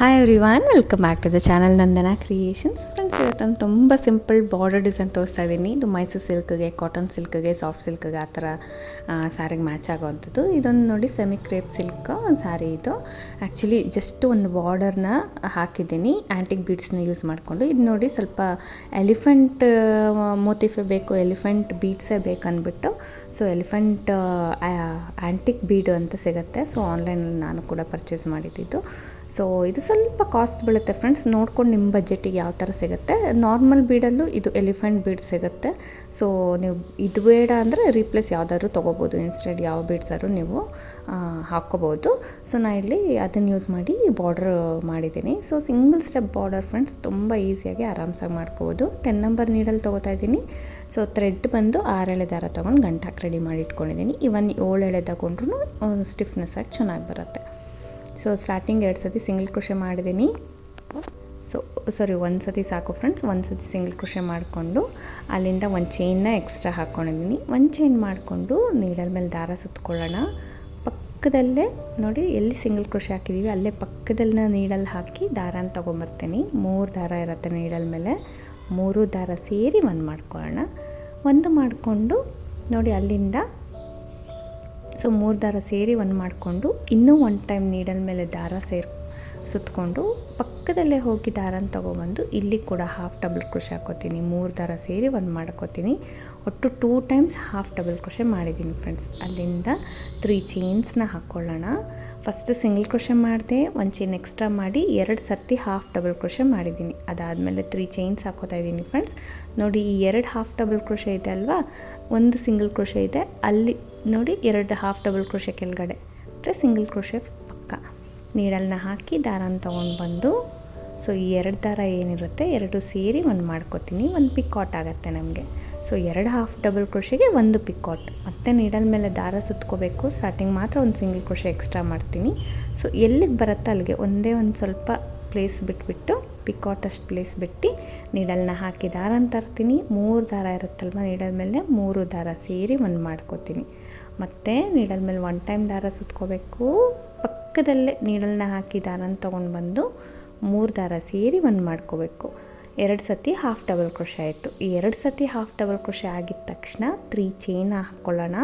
Hi every welcome back to the channel Nandana creations friends ಇವತ್ತೊಂದು ತುಂಬ simple border design ತೋರಿಸ್ತಾ ಇದ್ದೀನಿ. ಇದು ಮೈಸೂರು ಸಿಲ್ಕ್ಗೆ ಕಾಟನ್ ಸಿಲ್ಕ್ಗೆ ಸಾಫ್ಟ್ ಸಿಲ್ಕ್ಗೆ ಆ ಥರ ಸ್ಯಾರಿಗೆ ಮ್ಯಾಚ್ ಆಗೋವಂಥದ್ದು. ಇದೊಂದು ನೋಡಿ ಸೆಮಿ ಕ್ರೇಪ್ ಸಿಲ್ಕ್ ಒಂದು ಸ್ಯಾರಿ ಇದು. ಆ್ಯಕ್ಚುಲಿ ಜಸ್ಟ್ ಒಂದು ಬಾರ್ಡರ್ನ ಹಾಕಿದ್ದೀನಿ ಆ್ಯಂಟಿಕ್ ಬೀಡ್ಸ್ನ ಯೂಸ್ ಮಾಡಿಕೊಂಡು. ಇದು ನೋಡಿ ಸ್ವಲ್ಪ ಎಲಿಫೆಂಟ್ ಮೋತಿಫೆ ಬೇಕು ಎಲಿಫೆಂಟ್ ಬೀಡ್ಸೇ ಬೇಕು ಅಂದ್ಬಿಟ್ಟು. ಸೊ ಎಲಿಫೆಂಟ್ ಆ್ಯಂಟಿಕ್ ಬೀಡು ಅಂತ ಸಿಗುತ್ತೆ. ಸೊ ಆನ್ಲೈನಲ್ಲಿ ನಾನು ಕೂಡ ಪರ್ಚೇಸ್ ಮಾಡಿದ್ದು. ಸೊ ಇದು ಸ್ವಲ್ಪ ಕಾಸ್ಟ್ ಬೀಳುತ್ತೆ ಫ್ರೆಂಡ್ಸ್ ನೋಡ್ಕೊಂಡು ನಿಮ್ಮ ಬಜೆಟಿಗೆ ಯಾವ ಥರ ಸಿಗುತ್ತೆ. ನಾರ್ಮಲ್ ಬೀಡಲ್ಲೂ ಇದು ಎಲಿಫೆಂಟ್ ಬೀಡ್ ಸಿಗುತ್ತೆ. ಸೊ ನೀವು ಇದು ಬೇಡ ಅಂದರೆ ರೀಪ್ಲೇಸ್ ಯಾವುದಾದ್ರೂ ತೊಗೋಬೋದು. ಇನ್ಸ್ಟೆಡ್ ಯಾವ ಬೀಡ್ಸಾದ್ರು ನೀವು ಆ, ಹಾಕ್ಕೋಬೋದು. ಸೊ ನಾನು ಇಲ್ಲಿ ಅದನ್ನು ಯೂಸ್ ಮಾಡಿ ಬಾರ್ಡರ್ ಮಾಡಿದ್ದೀನಿ. So single step border friends ತುಂಬ ಈಸಿಯಾಗಿ ಆರಾಮ್ಸಾಗಿ ಮಾಡ್ಕೋಬೋದು. ಟೆನ್ ನಂಬರ್ ನೀಡಲ್ಲಿ ತೊಗೋತಾ ಇದ್ದೀನಿ. ಸೊ ಥ್ರೆಡ್ ಬಂದು ಆರೆಳೆ ದಾರ ತೊಗೊಂಡು ಗಂಟು ಹಾಕಿ ರೆಡಿ ಮಾಡಿ ಇಟ್ಕೊಂಡಿದ್ದೀನಿ. ಇವನ್ ಏಳು ಎಳೆ ತಗೊಂಡ್ರೂ ಸ್ಟಿಫ್ನೆಸ್ ಆಗಿ ಚೆನ್ನಾಗಿ ಬರುತ್ತೆ. ಸೊ ಸ್ಟಾರ್ಟಿಂಗ್ ಎರಡು ಸತಿ ಸಿಂಗಲ್ ಕೃಷಿ ಮಾಡಿದ್ದೀನಿ ಸೊ ಸಾರಿ ಒಂದು ಸತಿ ಸಾಕು ಫ್ರೆಂಡ್ಸ್ ಒಂದು ಸತಿ ಸಿಂಗಲ್ ಕೃಷಿ ಮಾಡಿಕೊಂಡು ಅಲ್ಲಿಂದ ಒಂದು ಚೈನ್ನ ಎಕ್ಸ್ಟ್ರಾ ಹಾಕ್ಕೊಂಡಿದ್ದೀನಿ ಒಂದು ಚೈನ್ ಮಾಡಿಕೊಂಡು ನೀಡಲ್ ಮೇಲೆ ದಾರ ಸುತ್ಕೊಳ್ಳೋಣ. ಪಕ್ಕದಲ್ಲೇ ನೋಡಿ ಎಲ್ಲಿ ಸಿಂಗಲ್ ಕೃಷಿ ಹಾಕಿದ್ದೀವಿ ಅಲ್ಲೇ ಪಕ್ಕದಲ್ಲಿನ ನೀಡಲ್ಲಿ ಹಾಕಿ ದಾರನ ತೊಗೊಂಬರ್ತೀನಿ. ಮೂರು ದಾರ ಇರುತ್ತೆ ನೀಡಲ್ ಮೇಲೆ. ಮೂರು ದಾರ ಸೇರಿ ಒಂದು ಮಾಡ್ಕೊಳ್ಳೋಣ. ಒಂದು ಮಾಡಿಕೊಂಡು ನೋಡಿ ಅಲ್ಲಿಂದ ಸೊ ಮೂರು ದಾರ ಸೇರಿ ಒಂದು ಮಾಡಿಕೊಂಡು ಇನ್ನೂ ಒನ್ ಟೈಮ್ ನೀಡಲ್ ಮೇಲೆ ದಾರ ಸೇರಿ ಸುತ್ತಕೊಂಡು ಪಕ್ಕದಲ್ಲೇ ಹೋಗಿ ದಾರನ ತೊಗೊಬಂದು ಇಲ್ಲಿ ಕೂಡ ಹಾಫ್ ಡಬಲ್ ಕ್ರೋಶೆ ಹಾಕೋತೀನಿ. ಮೂರು ದಾರ ಸೇರಿ ಒಂದು ಮಾಡ್ಕೋತೀನಿ. ಒಟ್ಟು two times half double crochet ಮಾಡಿದ್ದೀನಿ ಫ್ರೆಂಡ್ಸ್ ಅಲ್ಲಿಂದ ತ್ರೀ ಚೈನ್ಸ್ನ ಹಾಕ್ಕೊಳ್ಳೋಣ ಫಸ್ಟ್ ಸಿಂಗಲ್ ಕ್ರೋಶೆ ಮಾಡಿದೆ, ಒಂದು ಚೈನ್ ಎಕ್ಸ್ಟ್ರಾ ಮಾಡಿ ಎರಡು ಸರ್ತಿ ಹಾಫ್ ಡಬಲ್ ಕ್ರೋಶೆ ಮಾಡಿದ್ದೀನಿ ಅದಾದಮೇಲೆ ತ್ರೀ ಚೈನ್ಸ್ ಹಾಕೋತಾ ಇದ್ದೀನಿ ಫ್ರೆಂಡ್ಸ್ ನೋಡಿ ಈ ಎರಡು ಹಾಫ್ ಡಬಲ್ ಕ್ರೋಶೆ ಇದೆ ಅಲ್ವಾ? ಒಂದು ಸಿಂಗಲ್ ಕ್ರೋಶೆ ಇದೆ. ಅಲ್ಲಿ ನೋಡಿ ಎರಡು ಹಾಫ್ ಡಬಲ್ ಕ್ರೋಶೆ ಕೆಳಗಡೆ. ಅಂದರೆ ಸಿಂಗಲ್ ಕ್ರೋಶೆ ಪಕ್ಕ. ನೀಡಲ್ನ ಹಾಕಿ ದಾರನ ತೊಗೊಂಡು ಬಂದು ಸೊ ಈ ಎರಡು ದಾರ ಏನಿರುತ್ತೆ, ಎರಡು ಸೇರಿ ಒಂದು ಮಾಡ್ಕೋತೀನಿ. ಒಂದು ಪಿಕಾಟ್ ಆಗುತ್ತೆ ನಮಗೆ. ಸೊ ಎರಡು ಹಾಫ್ ಡಬಲ್ ಕ್ರೋಶೆಗೆ ಒಂದು ಪಿಕಾಟ್ ಮತ್ತು ನೀಡಲ್ ಮೇಲೆ ದಾರ ಸುತ್ಕೋಬೇಕು. ಸ್ಟಾರ್ಟಿಂಗ್ ಮಾತ್ರ ಒಂದು ಸಿಂಗಲ್ ಕ್ರೋಶೆ ಎಕ್ಸ್ಟ್ರಾ ಮಾಡ್ತೀನಿ. ಸೊ ಎಲ್ಲಿಗೆ ಬರುತ್ತೋ ಅಲ್ಲಿಗೆ ಒಂದೇ ಒಂದು ಸ್ವಲ್ಪ ಪ್ಲೇಸ್ ಬಿಟ್ಬಿಟ್ಟು ಪಿಕ್ಕಾಟ್ ಅಷ್ಟು ಪ್ಲೇಸ್ ಬಿಟ್ಟು ನೀಡಲ್ನ ಹಾಕಿ ದಾರನ ತರ್ತೀನಿ. ಮೂರು ದಾರ ಇರುತ್ತಲ್ವ, ನೀಡಲ್ ಮೇಲೆ ಮೂರು ದಾರ ಸೇರಿ ಒಂದು ಮಾಡ್ಕೋತೀನಿ. ಮತ್ತು ನೀಡಲ್ ಮೇಲೆ ಒನ್ ಟೈಮ್ ದಾರ ಸುತ್ಕೋಬೇಕು. ಪಕ್ಕದಲ್ಲೇ ನೀಡಲ್ನ ಹಾಕಿ ದಾರನ ತೊಗೊಂಡು ಬಂದು ಮೂರು ದಾರ ಸೇರಿ ಒಂದು ಮಾಡ್ಕೋಬೇಕು. ಎರಡು ಸತಿ ಹಾಫ್ ಡಬಲ್ ಕ್ರೋಶೆ ಆಯಿತು. ಈ ಎರಡು ಸತಿ ಹಾಫ್ ಡಬಲ್ ಕ್ರೋಶೆ ಆಗಿದ ತಕ್ಷಣ ತ್ರೀ ಚೈನ್ ಹಾಕ್ಕೊಳ್ಳೋಣ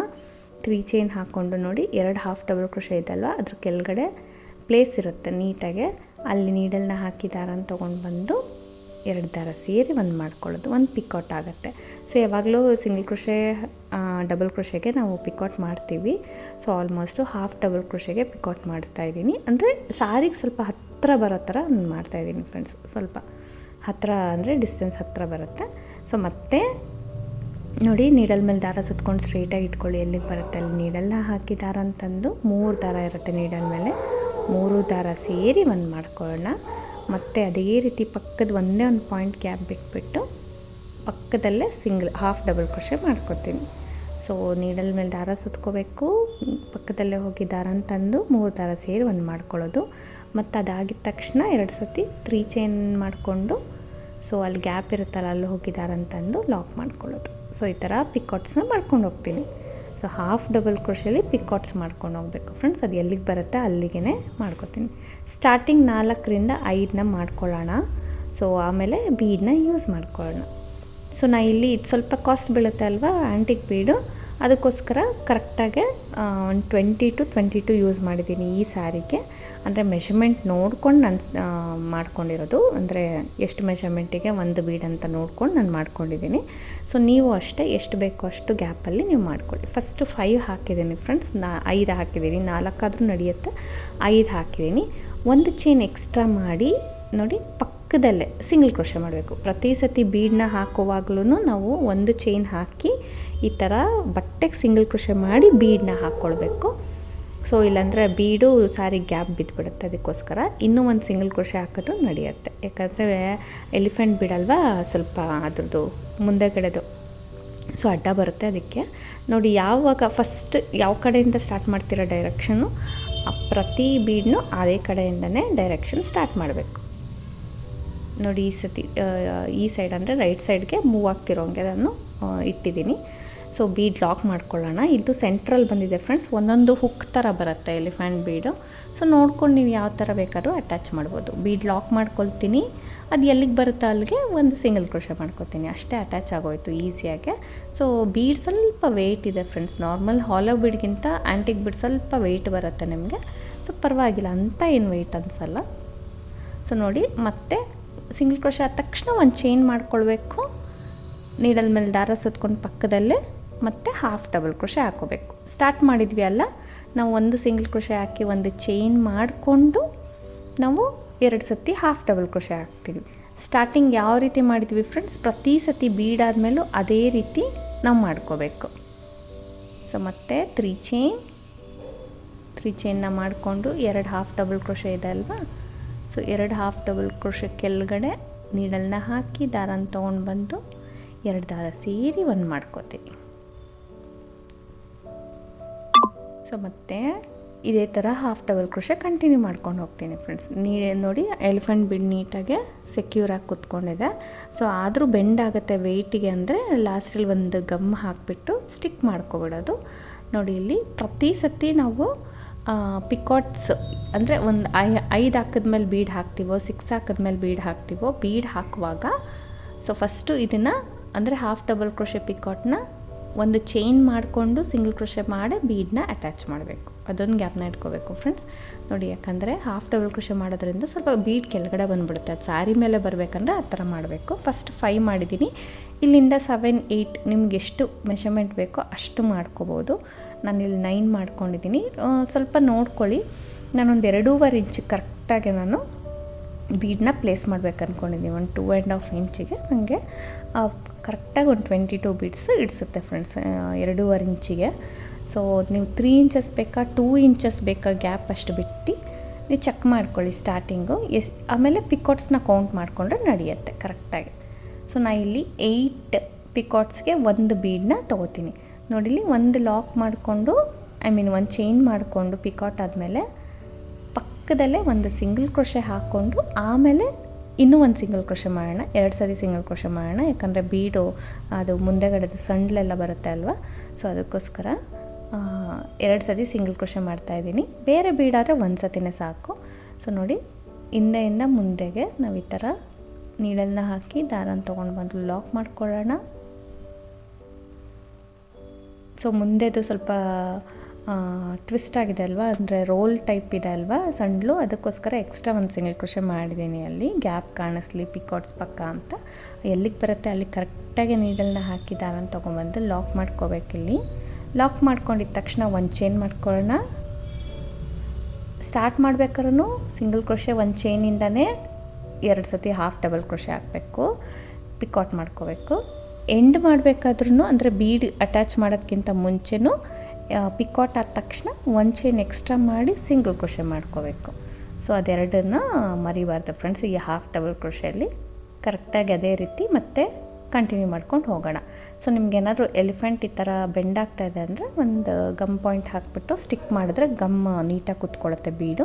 ತ್ರೀ ಚೈನ್ ಹಾಕ್ಕೊಂಡು ನೋಡಿ ಎರಡು ಹಾಫ್ ಡಬಲ್ ಕ್ರೋಶೆ ಇದಲ್ವ? ಅದ್ರ ಕೆಳಗಡೆ ಪ್ಲೇಸ್ ಇರುತ್ತೆ ನೀಟಾಗೆ. ಅಲ್ಲಿ ನೀಡಲ್ನ ಹಾಕಿ ದಾರನ ತೊಗೊಂಡು ಬಂದು ಎರಡು ದಾರ ಸೇರಿ ಒಂದು ಮಾಡ್ಕೊಳ್ಳೋದು. ಒಂದು ಪಿಕೌಟ್ ಆಗುತ್ತೆ. ಸೊ ಯಾವಾಗಲೂ ಸಿಂಗಲ್ ಕ್ರೋಶೆ ಡಬಲ್ ಕ್ರೋಶೆಗೆ ನಾವು ಪಿಕೌಟ್ ಮಾಡ್ತೀವಿ. ಸೊ, ಆಲ್ಮೋಸ್ಟು ಹಾಫ್ ಡಬಲ್ ಕ್ರೋಶೆಗೆ ಪಿಕೌಟ್ ಮಾಡಿಸ್ತಾ ಇದ್ದೀನಿ. ಅಂದರೆ, ಸಾರಿಗೆ ಸ್ವಲ್ಪ ಹತ್ತಿರ ಬರೋ ಥರ ಮಾಡ್ತಾಯಿದ್ದೀನಿ ಫ್ರೆಂಡ್ಸ್. ಸ್ವಲ್ಪ ಹತ್ತಿರ ಅಂದರೆ, ಡಿಸ್ಟೆನ್ಸ್ ಹತ್ತಿರ ಬರುತ್ತೆ. ಸೊ, ಮತ್ತೆ ನೋಡಿ, ನೀಡಲ್ ಮೇಲೆ ದಾರ ಸುತ್ಕೊಂಡು ಸ್ಟ್ರೈಟಾಗಿ ಇಟ್ಕೊಳ್ಳಿ. ಎಲ್ಲಿಗೆ ಬರುತ್ತೆ? ಅಲ್ಲಿ ನೀಡಲ್ನ ಹಾಕಿ ದಾರ ಅಂತಂದು ಮೂರು ದಾರ ಇರುತ್ತೆ ನೀಡಲ್ ಮೇಲೆ. ಮೂರು ದಾರ ಸೇರಿ ಒಂದು ಮಾಡ್ಕೊಳ್ಳೋಣ. ಮತ್ತು ಅದೇ ರೀತಿ ಪಕ್ಕದ ಒಂದೇ ಒಂದು ಪಾಯಿಂಟ್ ಗ್ಯಾಪ್ ಬಿಟ್ಬಿಟ್ಟು ಪಕ್ಕದಲ್ಲೇ ಸಿಂಗಲ್, ಹಾಫ್ ಡಬಲ್ ಕ್ರೋಶೆ ಮಾಡ್ಕೊತೀನಿ. ಸೊ ನೀಡಲ್ ಮೇಲೆ ದಾರ ಸುತ್ಕೋಬೇಕು. ಪಕ್ಕದಲ್ಲೇ ಹೋಗಿ ದಾರನ ತಂದು ಮೂರು ದಾರ ಸೇರಿ ಒಂದು ಮಾಡ್ಕೊಳ್ಳೋದು. ಮತ್ತು ಅದಾಗಿದ ತಕ್ಷಣ ಎರಡು ಸತಿ ತ್ರೀ ಚೈನ್ ಮಾಡಿಕೊಂಡು, ಸೊ ಅಲ್ಲಿ ಗ್ಯಾಪ್ ಇರುತ್ತಲ್ಲ ಅಲ್ಲಿ ಹೋಗಿ ದಾರನ ತಂದು ಲಾಕ್ ಮಾಡ್ಕೊಳ್ಳೋದು. ಸೊ ಈ ಥರ ಪಿಕಾಟ್ಸ್ನ ಮಾಡ್ಕೊಂಡು ಹೋಗ್ತೀನಿ. ಸೊ ಹಾಫ್ ಡಬಲ್ ಕ್ರೋಶಲ್ಲಿ ಪಿಕಾಟ್ಸ್ ಮಾಡ್ಕೊಂಡು ಹೋಗಬೇಕು. ಫ್ರೆಂಡ್ಸ್ ಅದು ಎಲ್ಲಿಗೆ ಬರುತ್ತೆ ಅಲ್ಲಿಗೆ ಮಾಡ್ಕೋತೀನಿ. ಸ್ಟಾರ್ಟಿಂಗ್ ನಾಲ್ಕರಿಂದ ಐದನ್ನ ಮಾಡ್ಕೊಳ್ಳೋಣ. ಸೊ ಆಮೇಲೆ ಬೀಡನ್ನ ಯೂಸ್ ಮಾಡ್ಕೊಳ್ಳೋಣ. ಸೊ ನಾ ಇಲ್ಲಿ ಇದು ಸ್ವಲ್ಪ ಕಾಸ್ಟ್ ಬೀಳುತ್ತೆ ಅಲ್ವಾ? ಆ್ಯಂಟಿಕ್ ಬೀಡು ಅದಕ್ಕೋಸ್ಕರ ಕರೆಕ್ಟಾಗೆ ಒಂದು twenty two twenty two use ಮಾಡಿದ್ದೀನಿ ಈ ಸ್ಯಾರಿಗೆ. ಅಂದರೆ ಮೆಷರ್ಮೆಂಟ್ ನೋಡ್ಕೊಂಡು ನಾನು ಮಾಡ್ಕೊಂಡಿರೋದು. ಅಂದರೆ ಎಷ್ಟು ಮೆಷರ್ಮೆಂಟಿಗೆ ಒಂದು ಬೀಡ್ ಅಂತ ನೋಡ್ಕೊಂಡು ನಾನು ಮಾಡ್ಕೊಂಡಿದ್ದೀನಿ. ಸೊ ನೀವು ಅಷ್ಟೇ ಎಷ್ಟು ಬೇಕೋ ಅಷ್ಟು ಗ್ಯಾಪಲ್ಲಿ ನೀವು ಮಾಡ್ಕೊಳ್ಳಿ. ಫಸ್ಟು ಫೈವ್ ಹಾಕಿದ್ದೀನಿ ಫ್ರೆಂಡ್ಸ್. ನಾ, ಐದು ಹಾಕಿದ್ದೀನಿ. ನಾಲ್ಕಾದರೂ ನಡೆಯುತ್ತೆ. ಐದು ಹಾಕಿದ್ದೀನಿ. ಒಂದು ಚೈನ್ ಎಕ್ಸ್ಟ್ರಾ ಮಾಡಿ, ನೋಡಿ ಪಕ್ಕದಲ್ಲೇ ಸಿಂಗಲ್ ಕ್ರೋಶೆ ಮಾಡಬೇಕು. ಪ್ರತಿ ಸತಿ ಬೀಡನ್ನ ಹಾಕುವಾಗಲೂ ನಾವು ಒಂದು ಚೈನ್ ಹಾಕಿ ಈ ಥರ ಬಟ್ಟೆಗೆ ಸಿಂಗಲ್ ಕ್ರೋಶೆ ಮಾಡಿ ಬೀಡನ್ನ ಹಾಕ್ಕೊಳ್ಬೇಕು ಸೊ ಇಲ್ಲಾಂದರೆ ಬೀಡು ಸಾರಿ ಗ್ಯಾಪ್ ಬಿದ್ದುಬಿಡುತ್ತೆ ಅದಕ್ಕೋಸ್ಕರ. ಇನ್ನೂ ಒಂದು ಸಿಂಗಲ್ ಕ್ರೋಶೆ ಹಾಕೋದು ನಡೆಯುತ್ತೆ. ಯಾಕಂದರೆ ಎಲಿಫೆಂಟ್ ಬಿಡಲ್ವಾ ಸ್ವಲ್ಪ ಅದ್ರದ್ದು ಮುಂದೆಗಡೆದು. ಸೊ ಅಡ್ಡ ಬರುತ್ತೆ ಅದಕ್ಕೆ. ನೋಡಿ, ಯಾವಾಗ ಫಸ್ಟ್ ಯಾವ ಕಡೆಯಿಂದ ಸ್ಟಾರ್ಟ್ ಮಾಡ್ತಿರೋ ಡೈರೆಕ್ಷನ್ನು ಆ ಪ್ರತಿ ಬೀಡ್ನು ಅದೇ ಕಡೆಯಿಂದನೇ ಡೈರೆಕ್ಷನ್ ಸ್ಟಾರ್ಟ್ ಮಾಡಬೇಕು. ನೋಡಿ ಈ ಸತಿ ಈ ಸೈಡ್ ಅಂದರೆ ರೈಟ್ ಸೈಡ್ಗೆ ಮೂವ್ ಆಗ್ತಿರೋಂಗೆ ನಾನು ಇಟ್ಟಿದ್ದೀನಿ. ಸೊ ಬೀಡ್ ಲಾಕ್ ಮಾಡ್ಕೊಳ್ಳೋಣ. ಇದು ಸೆಂಟ್ರಲ್ ಬಂದಿದೆ ಫ್ರೆಂಡ್ಸ್ ಒಂದೊಂದು ಹುಕ್ ಥರ ಬರುತ್ತೆ ಎಲಿಫೆಂಟ್ ಬೀಡು ಸೊ ನೋಡ್ಕೊಂಡು ನೀವು ಯಾವ ಥರ ಬೇಕಾದ್ರೂ ಅಟ್ಯಾಚ್ ಮಾಡ್ಬೋದು. ಬೀಡ್ ಲಾಕ್ ಮಾಡ್ಕೊಳ್ತೀನಿ. ಅದು ಎಲ್ಲಿಗೆ ಬರುತ್ತಾ ಅಲ್ಲಿಗೆ ಒಂದು ಸಿಂಗಲ್ ಕ್ರೋಶ ಮಾಡ್ಕೊತೀನಿ ಅಷ್ಟೇ ಅಟ್ಯಾಚ್ ಆಗೋಯ್ತು ಈಸಿಯಾಗೆ ಸೊ ಬೀಡ್ ಸ್ವಲ್ಪ ವೆಯ್ಟ್ ಇದೆ ಫ್ರೆಂಡ್ಸ್ ನಾರ್ಮಲ್ ಹಾಲೋ ಬೀಡ್ಗಿಂತ ಆ್ಯಂಟಿಕ್ ಬೀಡ್ ಸ್ವಲ್ಪ ವೆಯ್ಟ್ ಬರುತ್ತೆ ನಿಮಗೆ. ಸೊ ಪರವಾಗಿಲ್ಲ, ಅಂತ ಏನು ವೆಯ್ಟ್ ಅನಿಸಲ್ಲ. ಸೊ ನೋಡಿ, ಮತ್ತೆ ಸಿಂಗಲ್ ಕ್ರೋಶ ಆದ ತಕ್ಷಣ ಒಂದು ಚೈನ್ ಮಾಡ್ಕೊಳ್ಬೇಕು. ನೀಡಲ್ ಮೇಲೆ ದಾರ ಸುತ್ಕೊಂಡು ಪಕ್ಕದಲ್ಲೇ ಮತ್ತು ಹಾಫ್ ಡಬಲ್ ಕ್ರೋಶ ಹಾಕೋಬೇಕು. ಸ್ಟಾರ್ಟ್ ಮಾಡಿದ್ವಿ ಅಲ್ಲ, ನಾವು ಒಂದು ಸಿಂಗಲ್ ಕ್ರೋಶ ಹಾಕಿ ಒಂದು ಚೈನ್ ಮಾಡಿಕೊಂಡು ನಾವು ಎರಡು ಸತಿ ಹಾಫ್ ಡಬಲ್ ಕ್ರೋಶ ಹಾಕ್ತೀವಿ. ಸ್ಟಾರ್ಟಿಂಗ್ ಯಾವ ರೀತಿ ಮಾಡಿದ್ವಿ ಫ್ರೆಂಡ್ಸ್ ಪ್ರತಿ ಸತಿ ಬೀಡಾದ್ಮೇಲೂ ಅದೇ ರೀತಿ ನಾವು ಮಾಡ್ಕೋಬೇಕು. ಸೊ ಮತ್ತೆ ತ್ರೀ ಚೈನ್ ತ್ರೀ ಚೈನ್ನ ಮಾಡಿಕೊಂಡು ಎರಡು ಹಾಫ್ ಡಬಲ್ ಕ್ರೋಶ ಇದೆ ಅಲ್ವಾ? ಸೊ ಎರಡು ಹಾಫ್ ಡಬಲ್ ಕ್ರೋಶೆ ಕೆಳಗಡೆ ನೀಡಲ್ನ ಹಾಕಿ ದಾರನ ತೊಗೊಂಡು ಬಂದು ಎರಡು ದಾರ ಸೇರಿ ಒಂದು ಮಾಡ್ಕೋತೀವಿ. ಸೊ ಮತ್ತೆ ಇದೇ ಥರ ಹಾಫ್ ಡಬಲ್ ಕ್ರೋಶ ಕಂಟಿನ್ಯೂ ಮಾಡ್ಕೊಂಡು ಹೋಗ್ತೀನಿ ಫ್ರೆಂಡ್ಸ್ ನೀ ನೋಡಿ ಎಲಿಫೆಂಟ್ ಬಿಡ್ ನೀಟಾಗೆ ಸೆಕ್ಯೂರಾಗಿ ಕುತ್ಕೊಂಡಿದೆ. ಸೊ ಆದರೂ ಬೆಂಡ್ ಆಗುತ್ತೆ ವೆಯ್ಟಿಗೆ ಅಂದರೆ ಲಾಸ್ಟಲ್ಲಿ ಒಂದು ಗಮ್ ಹಾಕಿಬಿಟ್ಟು ಸ್ಟಿಕ್ ಮಾಡ್ಕೊಬಿಡೋದು. ನೋಡಿ, ಇಲ್ಲಿ ಪ್ರತಿ ಸತಿ ನಾವು ಪಿಕಾಟ್ಸ್ ಅಂದರೆ ಒಂದು ಐ, ಐದು ಹಾಕಿದ್ಮೇಲೆ ಬೀಡ್ ಹಾಕ್ತೀವೋ ಸಿಕ್ಸ್ ಹಾಕಿದ್ಮೇಲೆ ಬೀಡ್ ಹಾಕ್ತೀವೋ, ಬೀಡ್ ಹಾಕುವಾಗ ಸೊ ಫಸ್ಟು ಇದನ್ನು ಅಂದರೆ ಹಾಫ್ ಡಬಲ್ ಕ್ರೋಶೆ ಪಿಕಾಟ್ನ ಒಂದು ಚೈನ್ ಮಾಡಿಕೊಂಡು ಸಿಂಗಲ್ ಕ್ರೋಶೆ ಮಾಡಿ ಬೀಡನ್ನ ಅಟ್ಯಾಚ್ ಮಾಡಬೇಕು. ಅದೊಂದು ಗ್ಯಾಪ್ನ ಇಟ್ಕೋಬೇಕು ಫ್ರೆಂಡ್ಸ್ ನೋಡಿ ಯಾಕಂದರೆ ಹಾಫ್ ಡಬಲ್ ಕ್ರೋಶೆ ಮಾಡೋದ್ರಿಂದ ಸ್ವಲ್ಪ ಬೀಡ್ ಕೆಳಗಡೆ ಬಂದುಬಿಡುತ್ತೆ. ಅದು ಸಾರಿ ಮೇಲೆ ಬರಬೇಕಂದ್ರೆ ಆ ಥರ ಮಾಡಬೇಕು. ಫಸ್ಟ್ ಫೈ ಮಾಡಿದ್ದೀನಿ ಇಲ್ಲಿಂದ ಸೆವೆನ್ ಏಯ್ಟ್ ನಿಮ್ಗೆ ಎಷ್ಟು ಮೆಷರ್ಮೆಂಟ್ ಬೇಕೋ ಅಷ್ಟು ಮಾಡ್ಕೋಬೋದು. ಇಲ್ಲಿ ನೈನ್ ಮಾಡ್ಕೊಂಡಿದ್ದೀನಿ ಸ್ವಲ್ಪ ನೋಡ್ಕೊಳ್ಳಿ. ನಾನೊಂದು ಎರಡೂವರೆ ಇಂಚ್ ಕರೆಕ್ಟಾಗಿ ನಾನು ಬೀಡನ್ನ ಪ್ಲೇಸ್ ಮಾಡ್ಬೇಕು ಅಂದ್ಕೊಂಡಿದ್ದೀನಿ ಒಂದು ಟೂ ಆ್ಯಂಡ್ ಹಾಫ್ ಇಂಚಿಗೆ ನನಗೆ ಕರೆಕ್ಟಾಗಿ ಒಂದು ಟ್ವೆಂಟಿ ಟೂ ಬೀಡ್ಸ್ ಇಡಿಸುತ್ತೆ ಫ್ರೆಂಡ್ಸ್ ಎರಡೂವರೆ ಇಂಚಿಗೆ. ಸೊ ನೀವು ತ್ರೀ ಇಂಚಸ್ ಬೇಕಾ, ಟೂ ಇಂಚಸ್ ಬೇಕಾ ಗ್ಯಾಪ್ ಅಷ್ಟು ಬಿಟ್ಟು ನೀವು ಚೆಕ್ ಮಾಡ್ಕೊಳ್ಳಿ ಸ್ಟಾರ್ಟಿಂಗು. ಎಸ್, ಆಮೇಲೆ ಪಿಕಾಟ್ಸ್ನ ಕೌಂಟ್ ಮಾಡಿಕೊಂಡ್ರೆ ನಡೆಯುತ್ತೆ ಕರೆಕ್ಟಾಗಿ. ಸೊ ನಾ ಇಲ್ಲಿ ಏಯ್ಟ್ ಪಿಕಾಟ್ಸ್ಗೆ ಒಂದು ಬೀಡನ್ನ ತೊಗೋತೀನಿ. ನೋಡಿಲಿ ಒಂದು ಲಾಕ್ ಮಾಡಿಕೊಂಡು, ಐ ಮೀನ್ ಒಂದು ಚೈನ್ ಮಾಡಿಕೊಂಡು ಪಿಕಾಟ್ ಆದಮೇಲೆ ಪಕ್ಕದಲ್ಲೇ ಒಂದು ಸಿಂಗಲ್ ಕ್ರೋಶೆ ಹಾಕ್ಕೊಂಡು ಆಮೇಲೆ ಇನ್ನೂ ಒಂದು ಸಿಂಗಲ್ ಕ್ರೋಶೆ ಮಾಡೋಣ. ಎರಡು ಸರಿ ಸಿಂಗಲ್ ಕ್ರೋಶೆ ಮಾಡೋಣ. ಯಾಕಂದರೆ ಬೀಡು, ಅದು ಮುಂದೆಗಡೆದು ಸಂಡ್ಲೆಲ್ಲ ಬರುತ್ತೆ ಅಲ್ವಾ? ಸೊ, ಅದಕ್ಕೋಸ್ಕರ ಎರಡು ಸತಿ ಸಿಂಗಲ್ ಕ್ರೋಶೆ ಮಾಡ್ತಾಯಿದ್ದೀನಿ ಬೇರೆ ಬೀಡಾದರೆ ಒಂದು ಸತಿನೇ ಸಾಕು. ಸೊ, ನೋಡಿ, ಹಿಂದೆಯಿಂದ ಮುಂದೆಗೆ ನಾವು ಈ ಥರ ನೀಡಲ್ನ ಹಾಕಿ ದಾರನ ತೊಗೊಂಡು ಬಂದು ಲಾಕ್ ಮಾಡ್ಕೊಳ್ಳೋಣ. ಸೊ, ಮುಂದೆದು ಸ್ವಲ್ಪ ಟ್ವಿಸ್ಟ್ ಆಗಿದೆ ಅಲ್ವಾ? ಅಂದರೆ ರೋಲ್ ಟೈಪ್ ಇದೆ ಅಲ್ವಾ ಸಣ್ಣಲು ಅದಕ್ಕೋಸ್ಕರ ಎಕ್ಸ್ಟ್ರಾ ಒಂದು ಸಿಂಗಲ್ ಕ್ರೋಷೆ ಮಾಡಿದ್ದೀನಿ ಅಲ್ಲಿ. ಗ್ಯಾಪ್ ಕಾಣಿಸ್ಲಿ ಪಿಕಾಟ್ಸ್ ಪಕ್ಕ ಅಂತ. ಎಲ್ಲಿಗೆ ಬರುತ್ತೆ ಅಲ್ಲಿ ಕರೆಕ್ಟಾಗಿ ನೀಡಲ್ನ ಹಾಕಿ ದಾರನ ತೊಗೊಂಬಂದು ಲಾಕ್ ಮಾಡ್ಕೋಬೇಕಿಲ್ಲಿ ಲಾಕ್ ಮಾಡ್ಕೊಂಡಿದ್ದ ತಕ್ಷಣ ಒಂದು ಚೈನ್ ಮಾಡ್ಕೊಳ್ಳೋಣ. ಸ್ಟಾರ್ಟ್ ಮಾಡ್ಬೇಕಾದ್ರೂ ಸಿಂಗಲ್ ಕ್ರೋಶೆ ಒಂದು ಚೈನಿಂದನೇ ಎರಡು ಸತಿ ಹಾಫ್ ಡಬಲ್ ಕ್ರೋಶೆ ಹಾಕಬೇಕು. ಪಿಕಾಟ್ ಮಾಡ್ಕೋಬೇಕು. ಎಂಡ್ ಮಾಡಬೇಕಾದ್ರೂ ಅಂದರೆ ಬೀಡ್ ಅಟ್ಯಾಚ್ ಮಾಡೋದಕ್ಕಿಂತ ಮುಂಚೆನೂ ಪಿಕಾಟ್ ಆದ ತಕ್ಷಣ ಒಂದು ಚೈನ್ ಎಕ್ಸ್ಟ್ರಾ ಮಾಡಿ ಸಿಂಗಲ್ ಕ್ರೋಶೆ ಮಾಡ್ಕೋಬೇಕು. ಸೊ ಅದೆರಡನ್ನು ಮರಿಬಾರ್ದು ಫ್ರೆಂಡ್ಸ್ ಈ ಹಾಫ್ ಡಬಲ್ ಕ್ರೋಶೆಯಲ್ಲಿ ಕರೆಕ್ಟಾಗಿ ಅದೇ ರೀತಿ ಮತ್ತೆ ಕಂಟಿನ್ಯೂ ಮಾಡ್ಕೊಂಡು ಹೋಗೋಣ. ಸೊ ನಿಮ್ಗೇನಾದರೂ ಎಲಿಫೆಂಟ್ ಈ ಥರ ಬೆಂಡ್ ಆಗ್ತಾ ಇದೆ ಅಂದರೆ ಒಂದು ಗಮ್ ಪಾಯಿಂಟ್ ಹಾಕ್ಬಿಟ್ಟು ಸ್ಟಿಕ್ ಮಾಡಿದ್ರೆ ಗಮ್ ನೀಟಾಗಿ ಕುತ್ಕೊಳ್ಳುತ್ತೆ ಬೀಡು.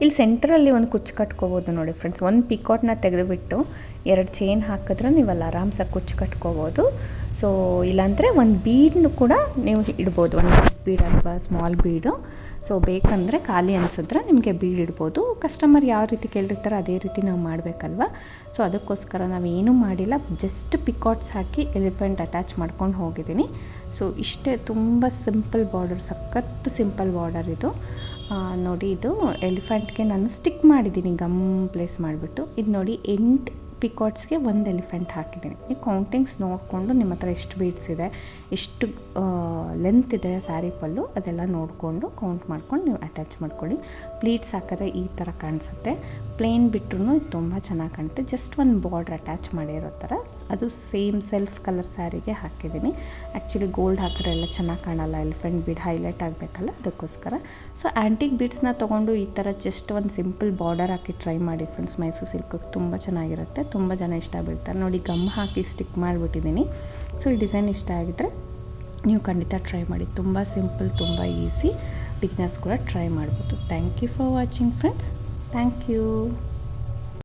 ಇಲ್ಲಿ ಸೆಂಟ್ರಲ್ಲಿ ಒಂದು ಕುಚ್ಚು ಕಟ್ಕೋಬೋದು ನೋಡಿ ಫ್ರೆಂಡ್ಸ್ ಒಂದು ಪಿಕಾಟ್ನ ತೆಗೆದುಬಿಟ್ಟು ಎರಡು ಚೈನ್ ಹಾಕಿದ್ರೆ ನೀವು ಅಲ್ಲಿ ಆರಾಮ್ಸಾಗಿ ಕುಚ್ಚು ಕಟ್ಕೋಬೋದು. ಸೊ ಇಲ್ಲಾಂದರೆ ಒಂದು ಬೀಡ್ನು ಕೂಡ ನೀವು ಇಡ್ಬೋದು. ಒಂದು ಬೀಡ್ ಅಥವಾ ಸ್ಮಾಲ್ ಬೀಡು? ಸೊ ಬೇಕಂದರೆ ಖಾಲಿ ಅನಿಸಿದ್ರೆ ನಿಮಗೆ ಬೀಡ್ ಇಡ್ಬೋದು. ಕಸ್ಟಮರ್ ಯಾವ ರೀತಿ ಕೇಳಿರ್ತಾರೆ ಅದೇ ರೀತಿ ನಾವು ಮಾಡಬೇಕಲ್ವ? ಸೊ ಅದಕ್ಕೋಸ್ಕರ ನಾವು ಏನೂ ಮಾಡಿಲ್ಲ. ಜಸ್ಟ್ ಪಿಕಾಟ್ಸ್ ಹಾಕಿ ಎಲಿಫೆಂಟ್ ಅಟ್ಯಾಚ್ ಮಾಡ್ಕೊಂಡು ಹೋಗಿದ್ದೀನಿ. ಸೊ ಇಷ್ಟೇ ತುಂಬ ಸಿಂಪಲ್ ಬಾರ್ಡರ್ ಸಖತ್ತು ಸಿಂಪಲ್ ಬಾರ್ಡರ್ ಇದು. ನೋಡಿ ಇದು ಎಲಿಫೆಂಟ್ಗೆ ನಾನು ಸ್ಟಿಕ್ ಮಾಡಿದ್ದೀನಿ ಗಮ್ ಪ್ಲೇಸ್ ಮಾಡಿಬಿಟ್ಟು. ಇದು ನೋಡಿ ಎಂಟು ಪಿಕಾಟ್ಸ್ಗೆ ಒಂದು ಎಲಿಫೆಂಟ್ ಹಾಕಿದ್ದೀನಿ. ನೀವು ಕೌಂಟಿಂಗ್ಸ್ ನೋಡಿಕೊಂಡು ನಿಮ್ಮ ಹತ್ರ ಎಷ್ಟು ಬೀಡ್ಸ್ ಇದೆ, ಎಷ್ಟು ಲೆಂತ್ ಇದೆ ಸ್ಯಾರಿ ಪಲ್ಲು ಅದೆಲ್ಲ ನೋಡಿಕೊಂಡು ಕೌಂಟ್ ಮಾಡ್ಕೊಂಡು ನೀವು ಅಟ್ಯಾಚ್ ಮಾಡ್ಕೊಳ್ಳಿ. ಪ್ಲೀಟ್ಸ್ ಹಾಕಿದ್ರೆ ಈ ಥರ ಕಾಣಿಸುತ್ತೆ. ಪ್ಲೇನ್ ಬಿಟ್ಟರು ಇದು ತುಂಬ ಚೆನ್ನಾಗಿ ಕಾಣುತ್ತೆ. ಜಸ್ಟ್ ಒಂದು ಬಾರ್ಡ್ರ್ ಅಟ್ಯಾಚ್ ಮಾಡಿರೋ ಥರ. ಅದು ಸೇಮ್ ಸೆಲ್ಫ್ ಕಲರ್ ಸ್ಯಾರಿಗೆ ಹಾಕಿದ್ದೀನಿ. ಆ್ಯಕ್ಚುಲಿ ಗೋಲ್ಡ್ ಹಾಕಿದ್ರೆ ಎಲ್ಲ ಚೆನ್ನಾಗಿ ಕಾಣಲ್ಲ. ಎಲಿಫೆಂಟ್ ಬೀಡ್ ಹೈಲೈಟ್ ಆಗಬೇಕಲ್ಲ ಅದಕ್ಕೋಸ್ಕರ. ಸೊ ಆ್ಯಂಟಿಕ್ ಬೀಡ್ಸ್ನ ತೊಗೊಂಡು ಈ ಥರ ಜಸ್ಟ್ ಒಂದು ಸಿಂಪಲ್ ಬಾರ್ಡರ್ ಹಾಕಿ ಟ್ರೈ ಮಾಡಿ ಫ್ರೆಂಡ್ಸ್. ಮೈಸೂರು ಸಿಲ್ಕ್ ತುಂಬ ಚೆನ್ನಾಗಿರುತ್ತೆ. ತುಂಬ ಜನ ಇಷ್ಟ ಬೀಳ್ತಾರೆ ನೋಡಿ, ಗಮ್ ಹಾಕಿ ಸ್ಟಿಕ್ ಮಾಡಿಬಿಟ್ಟಿದ್ದೀನಿ. ಸೊ ಈ ಡಿಸೈನ್ ಇಷ್ಟ ಆಗಿದ್ರೆ ನೀವು ಖಂಡಿತ ಟ್ರೈ ಮಾಡಿ. ತುಂಬ ಸಿಂಪಲ್ ತುಂಬ ಈಸಿ ಬಿಗ್ನರ್ಸ್ ಕೂಡ ಟ್ರೈ ಮಾಡ್ಬೋದು. Thank you for watching friends thank you